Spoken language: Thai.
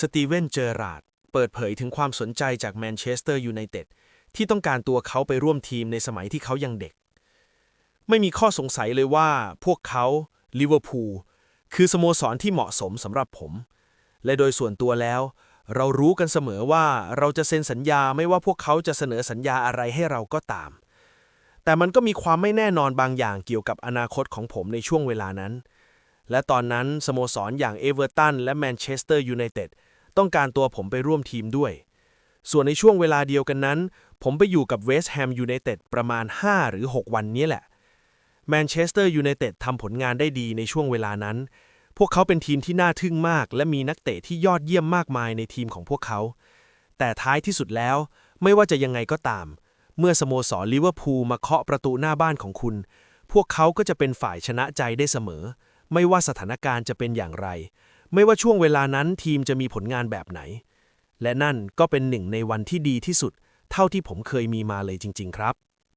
สตีเวนเจอราร์ดเปิดเผยถึงความสนใจจากแมนเชสเตอร์ยูไนเต็ดที่ต้องการตัวเขาไปร่วมทีมในสมัยที่เขายังเด็ก ไม่มีข้อสงสัยเลยว่าพวกเขาลิเวอร์พูลคือสโมสรที่เหมาะสมสำหรับผม และโดยส่วนตัวแล้ว เรารู้กันเสมอว่าเราจะเซ็นสัญญาไม่ว่าพวกเขาจะเสนอสัญญาอะไรให้เราก็ตาม แต่มันก็มีความไม่แน่นอนบางอย่างเกี่ยวกับอนาคตของผมในช่วงเวลานั้น และตอนนั้นสโมสรอย่างเอเวอร์ตันและแมนเชสเตอร์ยูไนเต็ดต้องการตัวผมไปร่วมทีมด้วย ส่วนในช่วงเวลาเดียวกันนั้น ผมไปอยู่กับเวสต์แฮมยูไนเต็ดประมาณ 5 หรือ 6 วันนี้แหละแมนเชสเตอร์ยูไนเต็ดทำผลงานได้ดีในช่วงเวลานั้น พวกเขาเป็นทีมที่น่าทึ่งมาก และมีนักเตะที่ยอดเยี่ยมมากมายในทีมของพวกเขา แต่ท้ายที่สุดแล้ว ไม่ว่าจะยังไงก็ตาม เมื่อสโมสรลิเวอร์พูลมาเคาะประตูหน้าบ้านของคุณ พวกเขาก็จะเป็นฝ่ายชนะใจได้เสมอ ไม่ว่าสถานการณ์จะเป็นอย่างไร ไม่ว่าช่วงเวลานั้นทีมจะมีผลงานแบบไหน และนั่นก็เป็นหนึ่งในวันที่ดีที่สุด เท่าที่ผมเคยมีมาเลยจริง ๆ ครับ